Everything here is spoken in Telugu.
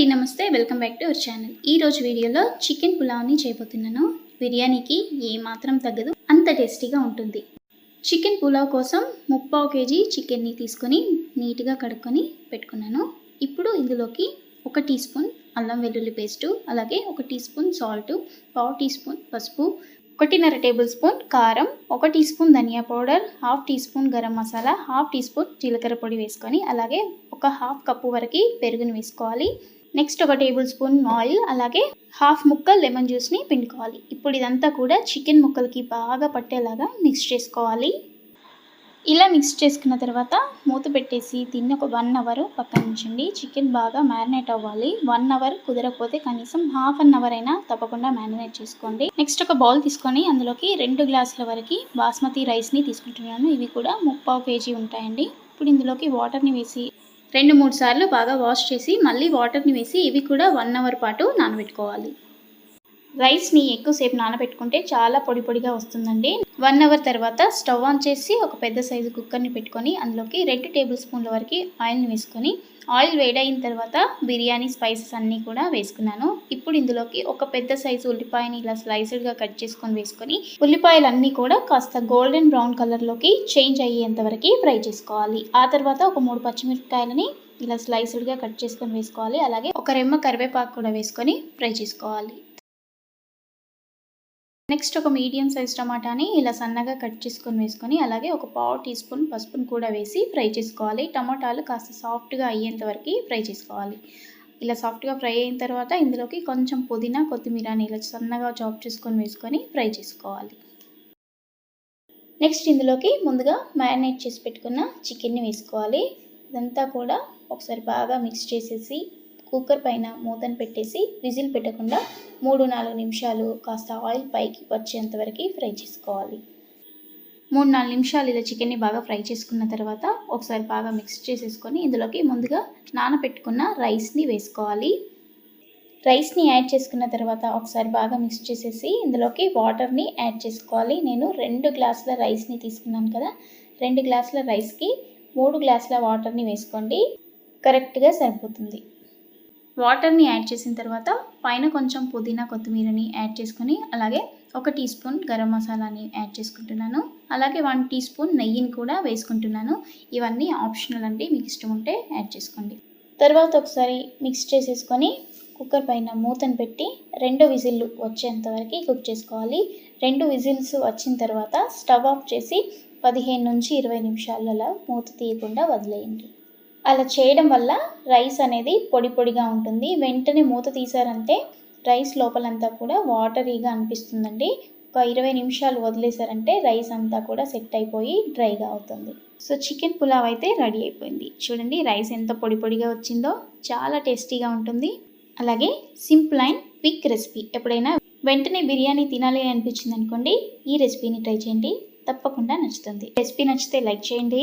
అండి నమస్తే. Welcome back to our channel. ఈ రోజు వీడియోలో చికెన్ పులావ్ని చేయబోతున్నాను. బిర్యానీకి ఏ మాత్రం తగ్గదు అంత టేస్టీగా ఉంటుంది. చికెన్ పులావ్ కోసం ముప్పావు కేజీ చికెన్ని తీసుకొని నీట్గా కడుక్కొని పెట్టుకున్నాను. ఇప్పుడు ఇందులోకి ఒక టీ స్పూన్ అల్లం వెల్లుల్లి పేస్టు అలాగే ఒక టీ స్పూన్ సాల్ట్ పావు టీ స్పూన్ పసుపు ఒకటిన్నర టేబుల్ స్పూన్ కారం ఒక టీ స్పూన్ ధనియా powder half teaspoon garam masala half teaspoon జీలకర్ర పొడి వేసుకొని అలాగే ఒక హాఫ్ కప్పు వరకు పెరుగుని వేసుకోవాలి. నెక్స్ట్ ఒక టేబుల్ స్పూన్ ఆయిల్ అలాగే హాఫ్ ముక్క లెమన్ జ్యూస్ని పిండుకోవాలి. ఇప్పుడు ఇదంతా కూడా చికెన్ ముక్కలకి బాగా పట్టేలాగా మిక్స్ చేసుకోవాలి. ఇలా మిక్స్ చేసుకున్న తర్వాత మూత పెట్టేసి తిన్న ఒక వన్ అవర్ పక్కన ఉంచండి. చికెన్ బాగా మ్యారినేట్ అవ్వాలి. వన్ అవర్ కుదరకపోతే కనీసం హాఫ్ అన్ అవర్ అయినా తప్పకుండా మ్యారినేట్ చేసుకోండి. నెక్స్ట్ ఒక బౌల్ తీసుకొని అందులోకి రెండు గ్లాసుల వరకు బాస్మతి రైస్ని తీసుకుంటున్నాను. ఇవి కూడా ముప్పావు కేజీ ఉంటాయండి. ఇప్పుడు ఇందులోకి వాటర్ని వేసి రెండు మూడు సార్లు బాగా వాష్ చేసి మళ్ళీ వాటర్ని వేసి ఇవి కూడా వన్ అవర్ పాటు నానబెట్టుకోవాలి. రైస్ని ఎక్కువసేపు నానబెట్టుకుంటే చాలా పొడి పొడిగా వస్తుందండి. వన్ అవర్ తర్వాత స్టవ్ ఆన్ చేసి ఒక పెద్ద సైజు కుక్కర్ని పెట్టుకొని అందులోకి రెండు టేబుల్ స్పూన్ల వరకు ఆయిల్ని వేసుకొని ఆయిల్ వేడైన తర్వాత బిర్యానీ స్పైసెస్ అన్నీ కూడా వేసుకున్నాను. ఇప్పుడు ఇందులోకి ఒక పెద్ద సైజు ఉల్లిపాయని ఇలా స్లైస్డ్గా కట్ చేసుకొని వేసుకొని ఉల్లిపాయలన్నీ కూడా కాస్త గోల్డెన్ బ్రౌన్ కలర్లోకి చేంజ్ అయ్యేంత వరకు ఫ్రై చేసుకోవాలి. ఆ తర్వాత ఒక మూడు పచ్చిమిరపకాయలని ఇలా స్లైస్డ్గా కట్ చేసుకొని వేసుకోవాలి. అలాగే ఒక రెమ్మ కరివేపాకు కూడా వేసుకొని ఫ్రై చేసుకోవాలి. నెక్స్ట్ ఒక మీడియం సైజ్ టమాటాని ఇలా సన్నగా కట్ చేసుకొని వేసుకొని అలాగే ఒక పావు టీ స్పూన్ పసుపును కూడా వేసి ఫ్రై చేసుకోవాలి. టమాటాలు కాస్త సాఫ్ట్గా అయ్యేంత వరకు ఫ్రై చేసుకోవాలి. ఇలా సాఫ్ట్గా ఫ్రై అయిన తర్వాత ఇందులోకి కొంచెం పుదీనా కొత్తిమీరని ఇలా సన్నగా చాప్ చేసుకొని వేసుకొని ఫ్రై చేసుకోవాలి. నెక్స్ట్ ఇందులోకి ముందుగా మ్యారినేట్ చేసి పెట్టుకున్న చికెన్ని వేసుకోవాలి. ఇదంతా కూడా ఒకసారి బాగా మిక్స్ చేసేసి కుక్కర్ పైన మూతను పెట్టేసి విజిల్ పెట్టకుండా మూడు నాలుగు నిమిషాలు కాస్త ఆయిల్ పైకి వచ్చేంత వరకు ఫ్రై చేసుకోవాలి. మూడు నాలుగు నిమిషాలు ఇలా చికెన్ని బాగా ఫ్రై చేసుకున్న తర్వాత ఒకసారి బాగా మిక్స్ చేసేసుకొని ఇందులోకి ముందుగా నానబెట్టుకున్న రైస్ని వేసుకోవాలి. రైస్ని యాడ్ చేసుకున్న తర్వాత ఒకసారి బాగా మిక్స్ చేసేసి ఇందులోకి వాటర్ని యాడ్ చేసుకోవాలి. నేను రెండు గ్లాసుల రైస్ని తీసుకున్నాను కదా రెండు గ్లాసుల రైస్కి మూడు గ్లాసుల వాటర్ని వేసుకోండి. కరెక్ట్గా సరిపోతుంది. వాటర్ని యాడ్ చేసిన తర్వాత పైన కొంచెం పుదీనా కొత్తిమీరని యాడ్ చేసుకొని అలాగే ఒక టీ స్పూన్ గరం మసాలాని యాడ్ చేసుకుంటున్నాను. అలాగే వన్ టీ స్పూన్ నెయ్యిని కూడా వేసుకుంటున్నాను. ఇవన్నీ ఆప్షనల్ అండి మీకు ఇష్టం ఉంటే యాడ్ చేసుకోండి. తర్వాత ఒకసారి మిక్స్ చేసేసుకొని కుక్కర్ పైన మూతను పెట్టి రెండు విజిల్లు వచ్చేంత వరకు కుక్ చేసుకోవాలి. రెండు విజిల్స్ వచ్చిన తర్వాత స్టవ్ ఆఫ్ చేసి పదిహేను నుంచి ఇరవై నిమిషాలలో మూత తీయకుండా వదిలేయండి. అలా చేయడం వల్ల రైస్ అనేది పొడి పొడిగా ఉంటుంది. వెంటనే మూత తీసారంటే రైస్ లోపలంతా కూడా వాటరీగా అనిపిస్తుందండి. ఒక ఇరవై నిమిషాలు వదిలేసారంటే రైస్ అంతా కూడా సెట్ అయిపోయి డ్రైగా అవుతుంది. సో చికెన్ పులావ్ అయితే రెడీ అయిపోయింది. చూడండి రైస్ ఎంత పొడి పొడిగా వచ్చిందో. చాలా టేస్టీగా ఉంటుంది. అలాగే సింపుల్ అండ్ క్విక్ రెసిపీ. ఎప్పుడైనా వెంటనే బిర్యానీ తినాలి అనిపించింది అనుకోండి ఈ రెసిపీని ట్రై చేయండి. తప్పకుండా నచ్చుతుంది. రెసిపీ నచ్చితే లైక్ చేయండి.